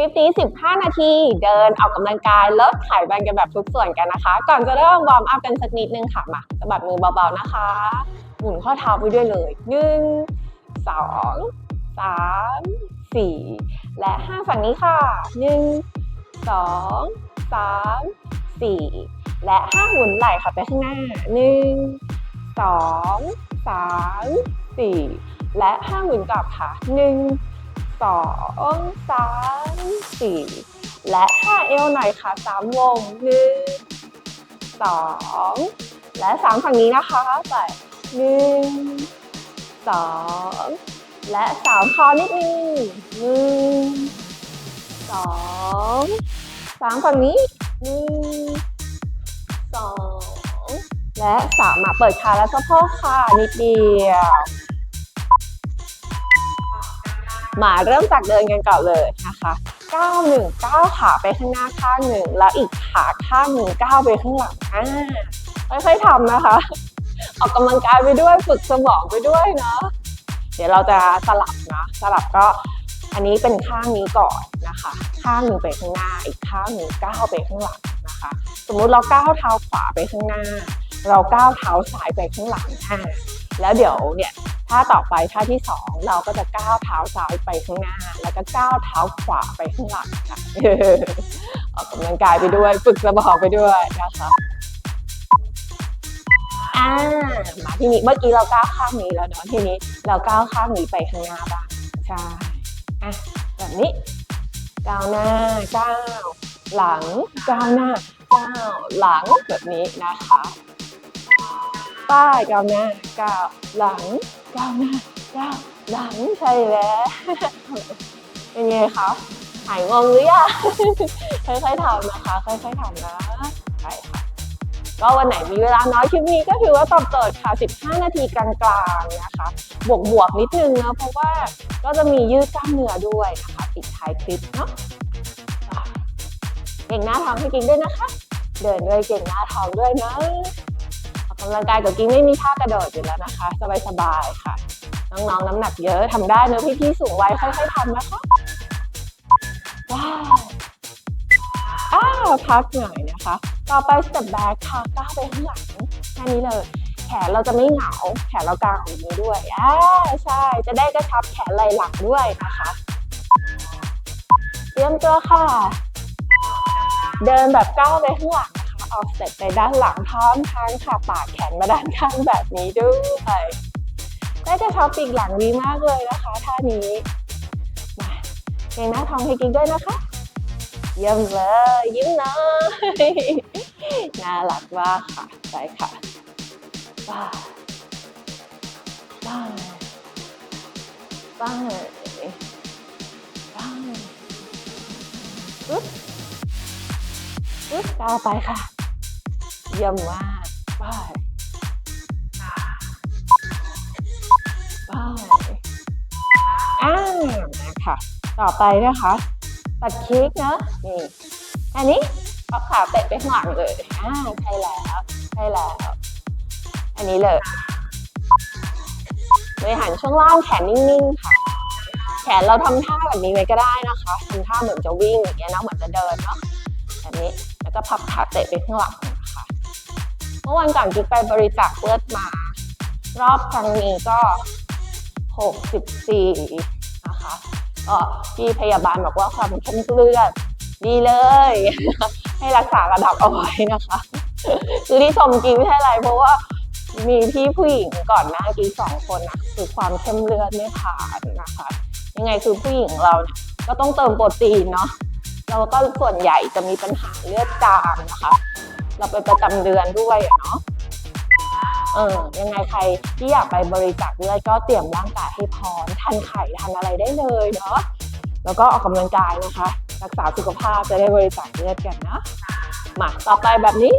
ลิปนี้ 15 นาที เดินออกกำลังกายลดไขมันกันแบบทุกส่วนกันนะคะ ก่อนจะเริ่มวอร์มอัพกันสักนิดนึงค่ะมาสะบัดมือเบาๆนะคะ หมุนข้อเท้าไปด้วยเลย 1 2 3 4 และ 5 ฝั่งนี้ค่ะ 1 2 3 4 และ 5 หมุนไหล่ค่ะไปข้างหน้า 1 2 3 4 และ 5 หมุนกลับค่ะ 1 สองสามสี่และห้าเอวหน่อยค่ะสามวงหนึ่งสองและสามฝั่งนี้นะคะไปหนึ่งสองและสามคอนิดนึงหนึ่งสองสามฝั่งนี้หนึ่งสองและสามมาเปิดขาและสะโพกค่ะนิดเดียว มาเริ่มจากเดินกันก่อนเลยนะคะก้าวหนึ่งก้าวขาไปข้างหน้าข้างหนึ่งแล้วอีกขาข้างหนึ่งก้าวไปข้างหลังอ่าค่อยๆทำนะคะ ออกกำลังกายไปด้วยฝึกสมองไปด้วยเนาะเดี๋ยวเราจะสลับนะสลับก็อันนี้เป็นข้างนี้ก่อนนะคะ ข้างหนึ่งไปข้างหน้า อีกข้างหนึ่งก้าวไปข้างหลังนะคะ สมมุติเราก้าวเท้าขวาไปข้างหน้า เราก้าวเท้าซ้ายไปข้างหลังอ่า แล้วเดี๋ยวเนี่ยท่าต่อไปท่าที่สองเราก็จะก้าวเท้าซ้ายไปข้างหน้า แล้วก็ก้าวเท้าขวาไปข้างหลังค่ะออกกำลังกายไปด้วยฝึกสมองไปด้วยนะคะอ่ามาที่นี้เมื่อกี้เราก้าวข้างนี้แล้วเนาะทีนี้เราก้าวข้างนี้ไปข้างหน้าบ้างใช่อะแบบนี้ก้าวหน้าก้าวหลังก้าวหน้าก้าวหลังแบบนี้นะคะ ป้ายก้าวหน้าก้าวหลังก้าวหน้าก้าวหลังใช่แล้ว เป็นไงคะหายงงหรือยังค่อยๆทำนะคะ ค่อยๆทำนะใช่ค่ะก็วันไหนมีเวลาน้อยคลิปนี้ก็ถือว่าตอบโจทย์ค่ะ 15 นาทีกลางๆนะคะ บวกบวกๆนิดนึงนะ เพราะว่าก็จะมียืดกล้ามเนื้อด้วยนะคะปิดท้ายคลิปเนาะเก่งหน้าท้องให้กินด้วยนะคะ เดินด้วยเก่งหน้าท้องด้วยนะ ออกกำลังกายกับกิ้งไม่มีท่ากระโดดอยู่แล้วนะคะ สบายๆค่ะ น้องๆน้ำหนักเยอะทำได้เนอะพี่ๆสูงวัยค่อยๆทำนะคะว้าวอ้าวพักหน่อยนะคะ ต่อไปสเต็ปแบ็คค่ะก้าวไปข้างหลังแค่นี้เลยแขนเราจะไม่เหงา แขนเรากางออกนี้ด้วยอ่าใช่ จะได้กระชับแขนไหล่หลังด้วยนะคะ เตรียมตัวค่ะ เดินแบบก้าวไปข้างหลัง ออกสเต็ปไปด้านหลังพร้อมทั้งค่ะปาดแขนมาด้านข้างแบบนี้ด้วยได้กระชับปีกหลังดีมากเลยนะคะท่านี้มาเก่งหน้าท้องให้กิ๊กด้วยนะคะ เยี่ยมเลยยิ้มน่อยน่ารักมากค่ะไปค่ะไป้าป้าป้าป้าปึ๊บปึ๊บก้าวไปค่ะ เยี่ยมมากไป้าป้าอ่านะคะต่อไปนะคะตัดเค้กนะนี่อันนี้เอาขาเตะไปข้างหลังเลยอ่าใช่แล้วใช่แล้ว อันนี้เลยบริหารช่วงล่างแขนนิ่งๆค่ะ แขนเราทำท่าแบบนี้ไว้ก็ได้นะคะทำท่าเหมือนจะวิ่งอย่างเงี้ยเนาะเหมือนจะเดินเนาะแบบนี้แล้วก็พับขาเตะไปข้างหลัง มื่อวันก่อนกิ๊กไปบริจาคเลือดมา รอบครั้งนี้ก็ 64 นะคะก็พี่พยาบาลบอกว่าความเข้มเลือดดีเลย ให้รักษาระดับเอาไว้นะคะคือที่ชมกินไม่ใช่อะไรเพราะว่ามีพี่ผู้หญิงก่อนหน้ากินสองคนนะคือความเข้มเลือดไม่ผ่านนะคะ ยังไงคือผู้หญิงเราเนี่ยก็ต้องเติมโปรตีนเนาะเราก็ส่วนใหญ่จะมีปัญหาเลือดจางนะคะ เราไปประจำเดือนด้วยเนาะเออยังไงใครที่อยากไปบริจาคเลือดก็เตรียมร่างกายให้พร้อมทานไข่ทานอะไรได้เลยเนาะแล้วก็ออกกำลังกายนะคะ รักษาสุขภาพจะได้บริจาคเลือดกันนะมาต่อไปแบบนี้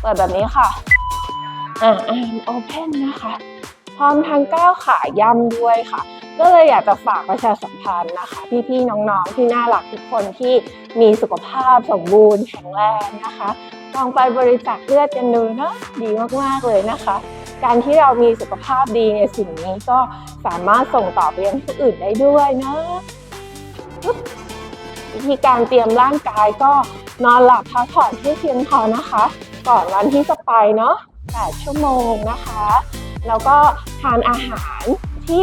เปิดแบบนี้ค่ะอ่าอ่าโอเพนนะคะพร้อมทั้งก้าวขาย่ำด้วยค่ะ ก็เลยอยากจะฝากประชาสัมพันธ์นะคะ พี่ๆน้องๆที่น่ารักทุกคนที่มีสุขภาพสมบูรณ์แข็งแรงนะคะลองไปบริจาคเลือดกันดูนะดีมากๆเลยนะคะ การที่เรามีสุขภาพดีในยสิ่งนี้ก็สามารถส่งต่อไปยังผู้อื่นได้ด้วยนะวิธีการเตรียมร่างกายก็นอนหลับพักผ่อนให้เพียงพอนะคะ ก่อนวันที่จะไปเนาะ8ชั่วโมงนะคะ แล้วก็ทานอาหารที่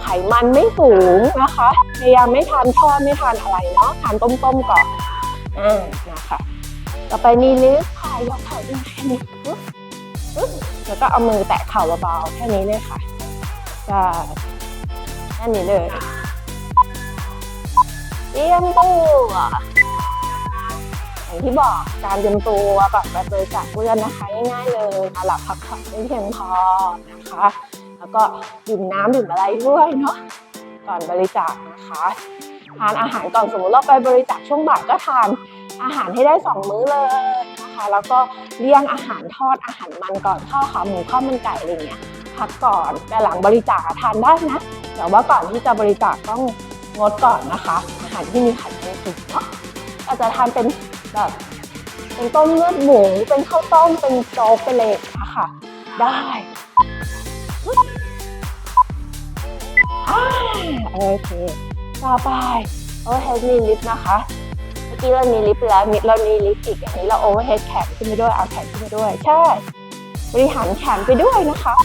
ไขมันไม่สูงนะคะพยายามไม่ทานทอดไม่ทานอะไรเนาะทานต้มๆก่อนอ่านะคะต่อไปนี่ลิฟค่ะยกเข่าขึ้นแค่นี้ปึ๊บปึ๊บแล้วก็เอามือแตะเข่าเบาๆแค่นี้เลยค่ะใช่แค่นี้เลยเตรียมตัวอย่างที่บอกการเตรียมตัวแบบไปบริจาคเลือดนะคะง่ายๆเลยหลับพักผ่อนให้เพียงพอนะคะ แล้วก็ดื่มน้ำดื่มอะไรด้วยเนาะก่อนบริจาคนะคะทานอาหารก่อนสมมติเราไปบริจาคช่วงบ่ายก็ทานอาหารให้ได้สองมื้อเลยนะคะ แล้วก็เลี่ยงอาหารทอดอาหารมันก่อนข้าวขาหมูข้าวมันไก่อะไรเงี้ยพักก่อนแต่หลังบริจาคทานได้นะแต่ว่าก่อนที่จะบริจาคต้องงดก่อนนะคะ อาหารที่มีไขมันสูงเนาะอาจจะทานเป็นแบบเป็นต้มเลือดหมูเป็นข้าวต้มเป็นโจ๊กเป็นอะไรอย่างเงี้ยค่ะ ได้ โอเค ต่อไปโอเวอร์เฮดมีลิฟต์นะคะ เมื่อกี้เรามีลิฟต์แล้วมิดเรามีลิฟต์อีก อันนี้เราโอเวอร์เฮดแขนขึ้นไปด้วย เอาแขนขึ้นไปด้วย ใช่ บริหารแขนไปด้วยนะคะ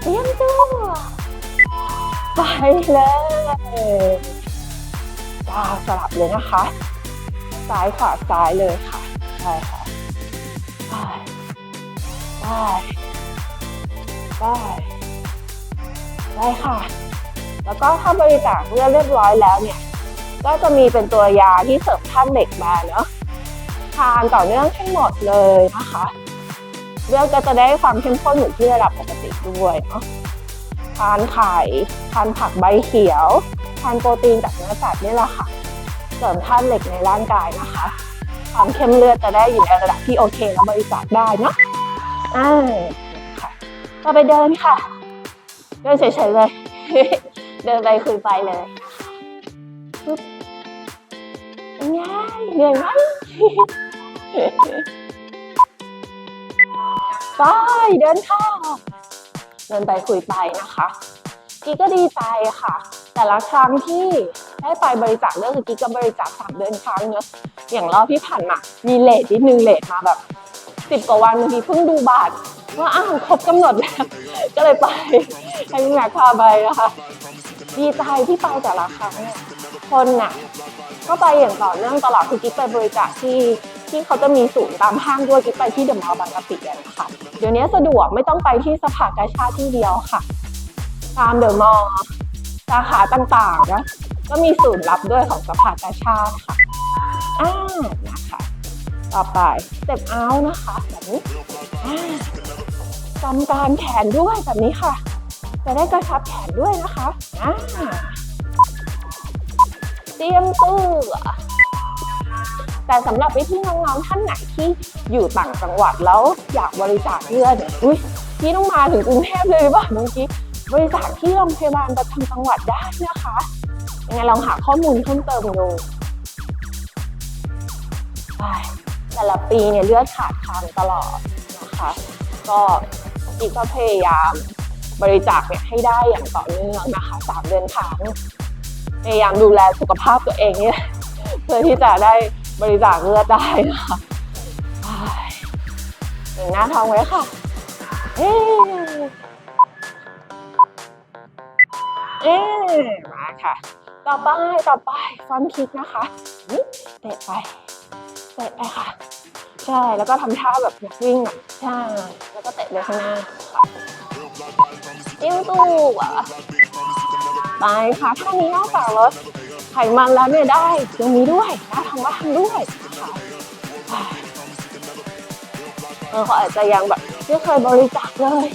เตรียมตัวไปเลยจ้าสลับเลยนะคะ ซ้ายขวาซ้ายเลยค่ะใช่ค่ะไปไปไปได้ค่ะ แล้วก็ถ้าบริจาคเลือดเรียบร้อยแล้วเนี่ย ก็จะมีเป็นตัวยาที่เสริมธาตุเหล็กมาเนาะทานต่อเนื่องให้หมดเลยนะคะเลือดก็จะได้ความเข้มข้นอยู่ที่ระดับปกติด้วยเนาะทานไข่ทานผักใบเขียว ทานโปรตีนจากเนื้อสัตว์นี่แหละค่ะ เสริมธาตุเหล็กในร่างกายนะคะ ความเข้มเลือดจะได้อยู่ในระดับที่โอเคแล้วบริจาคได้เนาะอ่าค่ะ ต่อไปเดินค่ะ เดินเฉยๆเลย เดินไปคุยไปเลยปึ๊บเหนื่อยไหมไปเดินข้าเดินไปคุยไปนะคะกีก็ดีใจค่ะ แต่ละครั้งที่ได้ไปบริจาคเลือดคือกีก็บริจาคสามเดือนครั้งเนอะอย่างรอบที่ผ่านมามีเลทนิดนึงเลทมาแบบสิบกว่าวันบางทีเพิ่งดูบัตรว่าอ้าวครบกำหนดแล้ว ก็เลยไปให้แม็กพาไปนะคะ ดีใจที่ไปแต่ละครั้งเนี่ยคนน่ะก็ไปอย่างต่อเนื่องตลอดคือกิ๊กไปบริจาคที่ที่เขาจะมีศูนย์ตามห้างด้วยกิ๊กไปที่เดอะมอลล์บางกะปิอะนะคะเดี๋ยวนี้สะดวกไม่ต้องไปที่สภากาชาติที่เดียวค่ะ ตามเดอะมอลล์สาขาต่างๆนะก็มีศูนย์รับด้วยของสภากาชาติค่ะอ่านะคะต่อไปสเต็ปเอานะคะแบบนี้อ่ากำการแขนด้วยแบบนี้ค่ะ จะได้กระชับแขนด้วยนะคะอ่าเตรียมตัวแต่สำหรับวิธีน้องๆท่านไหนที่อยู่ต่างจังหวัดแล้วอยากบริจาคเลือดเนี่ยอุ้ยพี่ต้องมาถึงกรุงเทพเลยหรือเปล่าเมื่อกี้บริจาคที่โรงพยาบาลประจำจังหวัดได้นะคะยังไงลองหาข้อมูลเพิ่มเติมดูแต่ละปีเนี่ยเลือดขาดคลังตลอดนะคะ ก็อีกก็พยายาม บริจาคเนี่ยให้ได้อย่างต่อเนื่องนะคะสามเดือนครั้งพยายามดูแลสุขภาพตัวเองเนี่ยเพื่อที่จะได้บริจาคเลือดได้นะคะหนึ่งหน้าท้องไว้ค่ะ เอ๊เอ๊มาค่ะ ต่อไปต่อไปฟอนคิกนะคะเตะไปเตะไปค่ะ ใช่ แล้วก็ทำท่าแบบอยากวิ่งอะใช่ แล้วก็เตะไปข้างหน้า ค่ะจิ้มตู้อะไปค่ะท่านี้นอกจากลดไขมันแล้วเนี่ยได้ตรงนี้ด้วยได้ทางล่างด้วยเออเขาอาจจะยังแบบไม่เคยบริจาคเลย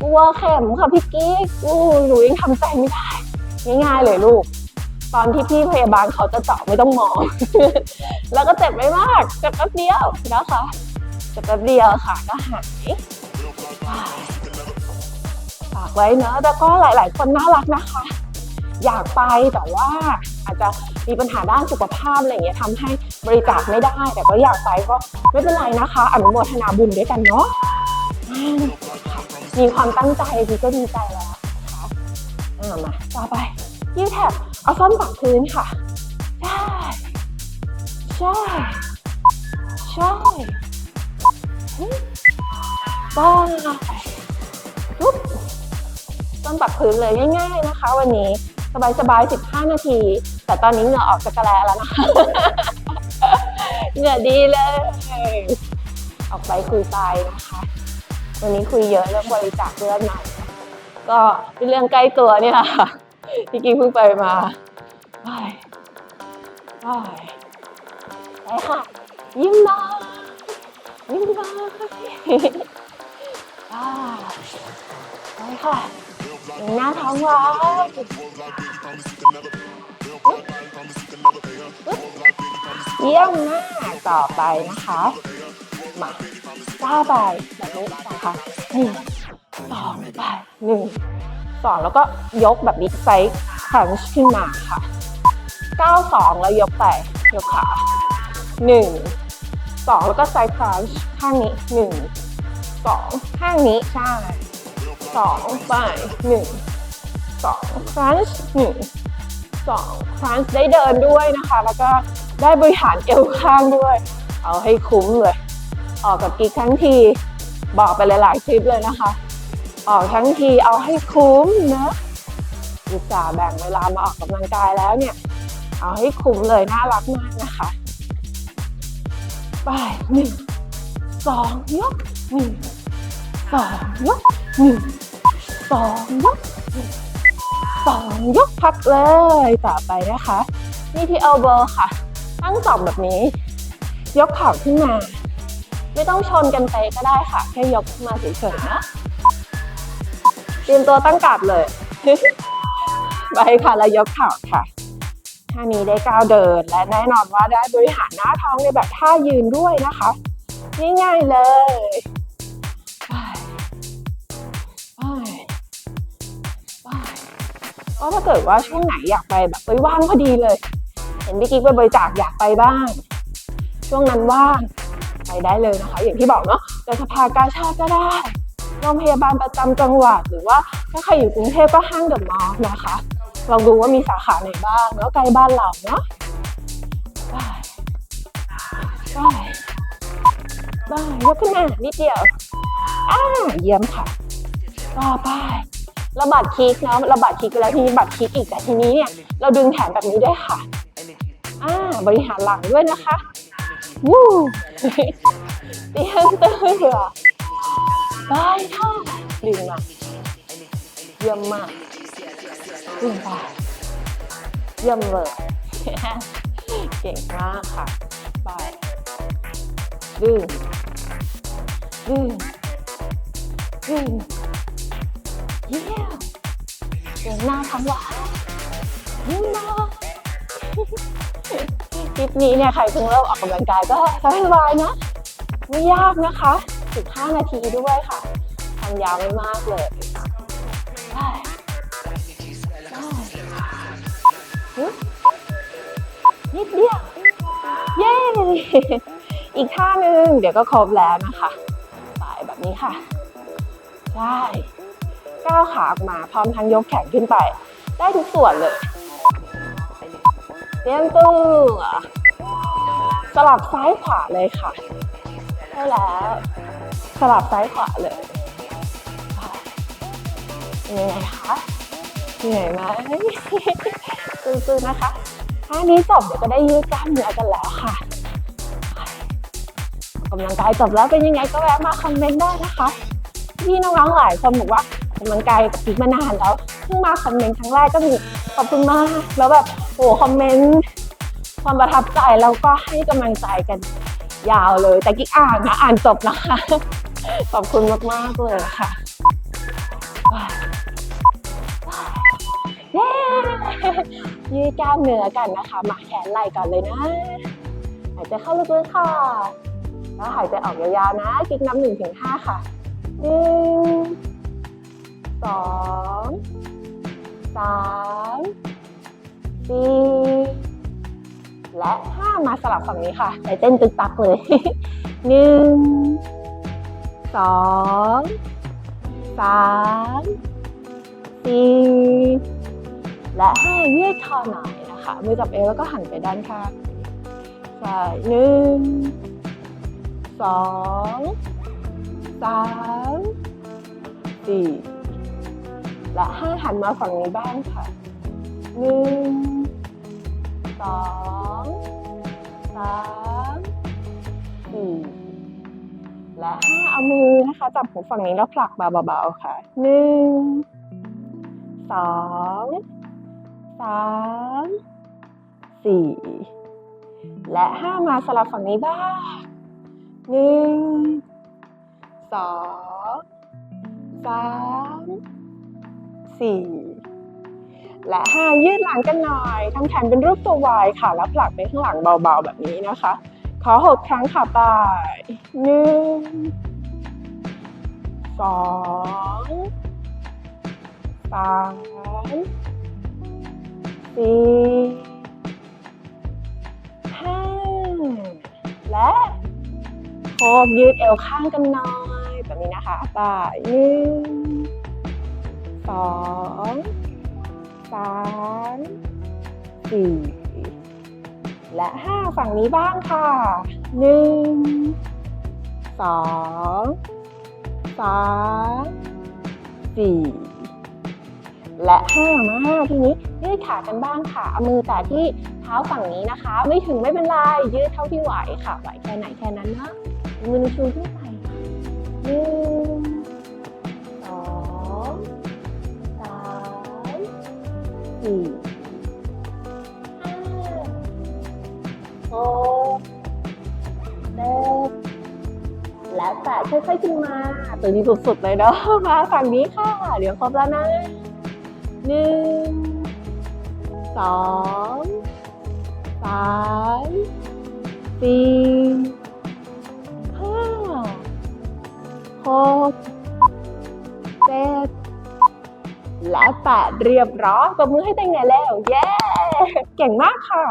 กลัวเข็มค่ะพี่กิ๊กอู้หนูยังทำใจไม่ได้ ง่ายๆเลยลูก ตอนที่พี่พยาบาลเขาจะเจาะไม่ต้องมอง แล้วก็เจ็บไม่มากเจ็บแป๊บเดียวนะคะเจ็บแป๊บเดียวค่ะก็หาย ไว้เนอะแต่ก็หลาย ๆ คนน่ารักนะคะ อยากไปแต่ว่าอาจจะมีปัญหาด้านสุขภาพอะไรเงี้ยทำให้บริจาคไม่ได้ แต่ก็อยากไปก็ไม่เป็นไรนะคะ อนุโมทนาบุญด้วยกันเนาะมค่ะมีความตั้งใจพี่ก็ดีใจแล้วนะคะอ่ามาต่อไปยืดแถบเอาส้นปักพื้นค่ะใช่ใช่บ้าปุ๊บ ต้นปักพื้นเลยง่ายๆนะคะ วันนี้สบายๆ 15 นาที แต่ตอนนี้เหงื่อออกจากกระแลแล้วนะคะเหงื่อดีเลย ออกไปคุยไปนะคะ วันนี้คุยเยอะเรื่องบริจาคเลือดหน่อยก็เป็นเรื่องใกล้ตัวเนี่ยแหละค่ะที่กี้เพิ่งไปมาไปไปไปค่ะ ยิ้มหน่อยยิ้มหน่อยอ่าไปค่ะ หน้าท้องว้าวเยี่ยมมากต่อไปนะคะมาก้าวไปแบบนี้นะคะหนึ่งสองไปหนึ่งสองแล้วก็ยกแบบบิ๊กไซส์ครันช์ขึ้นมาค่ะก้าวสองแล้วยกไปยกขาหนึ่งสองแล้วก็ไซส์คันช์ข้างนี้หนึ่งสองข้างนี้ใช่ สองไปหนึ่งสองครันช์หนึ่งสองครันช์ได้เดินด้วยนะคะ แล้วก็ได้บริหารเอวข้างด้วย เอาให้คุ้มเลย ออกกับกิ๊กทั้งทีบอกไปหลายๆคลิปเลยนะคะ ออกทั้งทีเอาให้คุ้มนะอุตส่าห์แบ่งเวลามาออกกำลังกายแล้วเนี่ย เอาให้คุ้มเลยน่ารักมากนะคะไปหนึ่งสองยกหนึ่งสองยกหนึ่ง สองยกสองยกพักเลยต่อไปนะคะ นี่ที่เอลโบค่ะ ตั้งศอกแบบนี้ ยกเข่าขึ้นมา ไม่ต้องชนกันไปก็ได้ค่ะ แค่ยกขึ้นมาเฉยๆนะเตรียมตัวตั้งกาดเลย ไปค่ะแล้วยกเข่าค่ะท่านี้ได้ก้าวเดิน และแน่นอนว่าได้บริหารหน้าท้องในแบบท่ายืนด้วยนะคะ ง่ายๆเลย เพราะถ้าเกิดว่าช่วงไหนอยากไปแบบไปว่างพอดีเลย เห็นพี่กิ๊กไปบริจาคอยากไปบ้าง ช่วงนั้นว่างไปได้เลยนะคะ อย่างที่บอกเนาะจะสภากาชาติก็ได้โรงพยาบาลประจำจังหวัด หรือว่าถ้าใครอยู่กรุงเทพก็ห้างเดอะมอลล์นะคะลองดูว่ามีสาขาไหนบ้างแล้วใกล้บ้านเราเนาะไปไปไปยกขึ้นมานิดเดียวอ่าเยี่ยมค่ะต่อไป ระบาดคลิกนะระบาดคลิกไปแล้วทีนี้บัดคลิกอีกแต่ทีนี้เนี่ยเราดึงแขนแบบนี้ได้ค่ะอ่าบริหารหลังด้วยนะคะวู้เตียงเตือได้ค่ะดึงมาเยี่ยมมากดึงไปเยี่ยมเลยเก่งมากค่ะไปดึงดึงดึง เดินหน้าทั้งวันมาคลิปนี้เนี่ยใครเพิ่งเริ่มออกกำลังกายก็สบายๆนะไม่ยากนะคะ 15 นาทีด้วยค่ะทำยาวไม่มากเลยได้นิดเดียว เย้ อีกท่าหนึ่งเดี๋ยวก็ครบแล้วนะคะ ไปแบบนี้ค่ะใช่ ก้าวขาออกมาพร้อมทั้งยกแขนขึ้นไป ได้ทุกส่วนเลยเตรียมตัวสลับซ้ายขวาเลยค่ะใช่แล้วสลับซ้ายขวาเลยเป็นยังไงคะเหนื่อยไหมสู้ๆนะคะท่านี้จบเดี๋ยวก็ได้ยืดกล้ามเนื้อกันแล้วค่ะกำลังกายจบแล้วเป็นยังไงก็แวะมาคอมเมนต์ได้นะคะ พี่น้องๆหลายคนบอกว่า กำลังกายกับพีกมานานแล้วเพิ่งมาคอมเมนต์ครั้งแรกก็มีขอบคุณมากแล้วแบบโอ้คอมเมนต์ความประทับใจแล้วก็ให้กำลังใจกันยาวเลย แต่กิ๊กอ่านนะอ่านจบนะคะขอบคุณมากๆเลยค่ะเย้ยืดกล้ามเนื้อกันนะคะ มาแขนไหล่ก่อนเลยนะ หายใจเข้าลึกๆค่ะ แล้วหายใจออกยาวๆนะ กิ๊กนับหนึ่งถึงห้าค่ะหนึ่ง สองสามสี่และห้ามาสลับฝั่งนี้ค่ะใจเต้นตึกตักเลยหนึ่งสองสามสี่และห้ายืดคอหน่อยนะคะ มือจับเอวแล้วก็หันไปด้านข้างใใช่หนึ่งสองสามสี่ และห้าหันมาฝั่งนี้บ้างค่ะหนึ่งสองสามสี่และห้าเอามือนะคะจับหูฝั่งนี้แล้วผลักเบาๆค่ะหนึ่งสองสามสี่และห้ามาสลับฝั่งนี้บ้างหนึ่งสองสาม สี่และห้ายืดหลังกันหน่อยทำแขนเป็นรูปตัววายค่ะ แล้วผลักไปข้างหลังเบาๆ แบบนี้นะคะ ขอหกครั้งค่ะไปหนึ่งสองสามสี่ห้าและโคกยืดเอวข้างกันหน่อยแบบนี้นะคะไปหนึ่ง สองสามสี่และห้าฝั่งนี้บ้างค่ะหนึ่งสองสามสี่และห้ามาทีนี้ยืดขากันบ้างค่ะเอามือแต่ที่เท้าฝั่งนี้นะคะ ไม่ถึงไม่เป็นไรยืดเท่าที่ไหวค่ะไหวแค่ไหนแค่นั้นนะมือชูขึ้นไปหนึ่ง สี่ห้าหกเจ็ดและแปดค่อยๆขึ้นมา ตัวนี้สุดๆเลยเนาะมาฝั่งนี้ค่ะ เดี๋ยวครบแล้วนะหนึ่งสองสามสี่ห้าหกเจ็ด และแปดเรียบร้อยปรบมือให้ตัวเองหน่อยแล้ว เย้ เก่งมากค่ะ